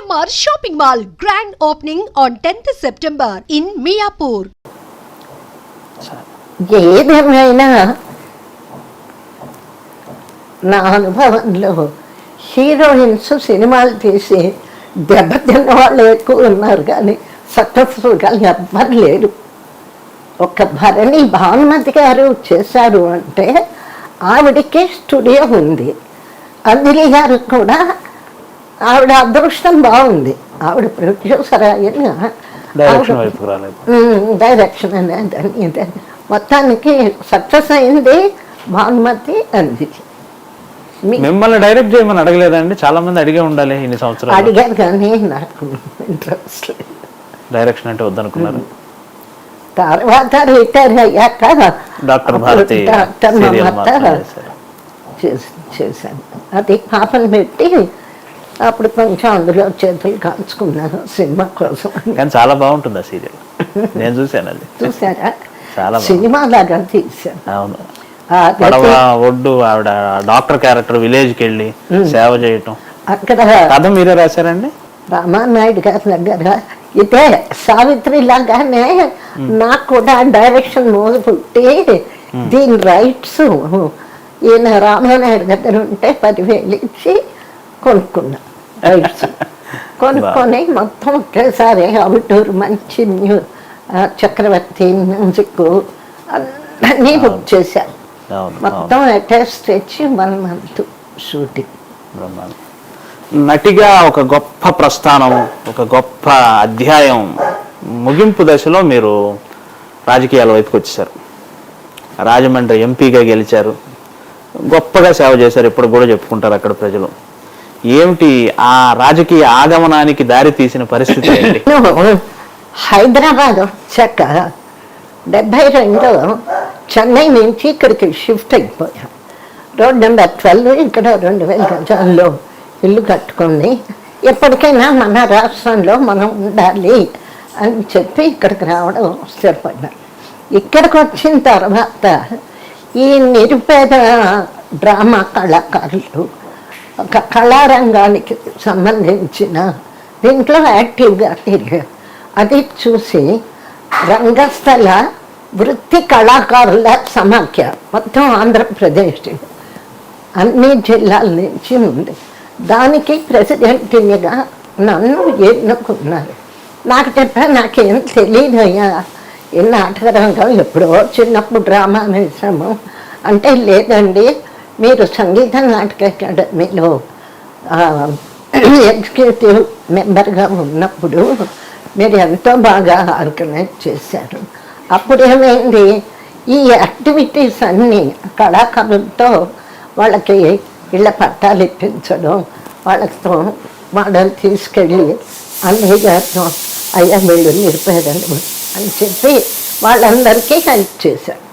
IMR shopping mall grand opening on 10th September in Miyapur ఏదేమైనా నా అనుభవంలో heroines సినిమాలు తీసి దెబ్బతిన్న వాళ్ళు ఎక్కువ ఉన్నారు కానీ సక్సెస్ఫుల్గా ఎవ్వరు లేరు. ఒక భరణి భానుమతి గారు చేశారు అంటే ఆవిడకే స్టూడియో ఉంది. అంజలి గారు కూడా ఆవిడ అదృష్టం బాగుంది. ఆవిడ ప్రొడ్యూసర్ అయిన డైరెక్షన్ అనేది. మొత్తానికి సక్సెస్ అయింది భానుమతి మీ- మిమ్మల్ని డైరెక్ట్ చేయమని అడగలేదండి. చాలా మంది అడిగే ఉండాలి ఇన్ని సంవత్సరాలు అడిగారు కానీ నాకు ఇంట్రెస్ట్ లేదు. డైరెక్షన్ అంటే వద్దనుకున్నారు. తర్వాత రిటైర్ అయ్యాక డాక్టర్ భారతి డాక్టర్ చేశాను. అది పాపను పెట్టి అప్పుడు కొంచెం అందులో చేతులు కాల్చుకున్నాను సినిమా కోసం. కానీ చాలా బాగుంటుంది ఆ సీరియల్. నేను చూశాను అది. చూసారా చాలా. సినిమా లాగా తీశాను. అవును. పడవ ఒడ్డు ఆవిడ డాక్టర్ క్యారెక్టర్ విలేజ్కి వెళ్ళి సేవ చేయటం. అక్కడ కథ మీరే రాశారండి? రామానాయుడు గారి దగ్గర ఇదే సావిత్రి లాగానే నాకు కూడా డైరెక్షన్ మోజు పుట్టి దీని రైట్స్ ఈయన రామానాయుడు దగ్గర ఉంటే పదివేలు ఇచ్చి కొనుక్కున్నా. రైట్స్ కొనుక్కొని మొత్తం ఒకేసారి అవుట్డోర్ మంచి న్యూ చక్రవర్తి మ్యూజిక్ అన్నీ బుక్ అవును మొత్తం అటాచ్ తెచ్చి వన్ మంత్ షూటింగ్. నటిగా ఒక గొప్ప ప్రస్థానం ఒక గొప్ప అధ్యాయం ముగింపు దశలో మీరు రాజకీయాల వైపుకి వచ్చేసారు రాజమండ్రి ఎంపీగా గెలిచారు. గొప్పగా సేవ చేశారు. ఇప్పుడు కూడా చెప్పుకుంటారు అక్కడ ప్రజలు. ఏమిటి ఆ రాజకీయ ఆగమనానికి దారి తీసిన పరిస్థితి ఏంటి? హైదరాబాద్ వచ్చాక డెబ్బై రెండులో చెన్నై నుంచి ఇక్కడికి షిఫ్ట్ అయిపోయాం. రోడ్ నెంబర్ ట్వెల్వ్ ఇక్కడ రెండు వేల గజాల్లో ఇల్లు కట్టుకొని ఎప్పటికైనా మన రాష్ట్రంలో మనం ఉండాలి అని చెప్పి ఇక్కడికి రావడం స్థిరపడ్డాం ఇక్కడికి వచ్చిన తర్వాత ఈ నిరుపేద డ్రామా కళాకారులు కళారంగానికి సంబంధించిన దీంట్లో యాక్టివ్గా తిరిగారు అది చూసి రంగస్థల వృత్తి కళాకారుల సమాఖ్య మొత్తం ఆంధ్రప్రదేశ్ అన్ని జిల్లాల నుంచి ఉంది. దానికి ప్రెసిడెంట్గా నన్ను ఎన్నుకున్నారు. నాకు చెప్పా నాకేం తెలియదు అయ్యా ఈ నాటకరంగం ఎప్పుడో చిన్నప్పుడు డ్రామా వేసాము అంటే లేదండి మీరు సంగీత నాటక అకాడమీలో ఎగ్జిక్యూటివ్ మెంబర్గా ఉన్నప్పుడు మీరు ఎంతో బాగా ఆర్గనైజ్ చేశారు. అప్పుడు ఏమైంది? ఈ యాక్టివిటీస్ అన్నీ కళాకారులతో వాళ్ళకి ఇళ్ళ పట్టాలు ఇప్పించడం వాళ్ళతో వాళ్ళని తీసుకెళ్ళి అన్నయ్య గారితో అయ్యా వీళ్ళు నిరుపేదలు అని చెప్పి వాళ్ళందరికీ హెల్ప్ చేశారు.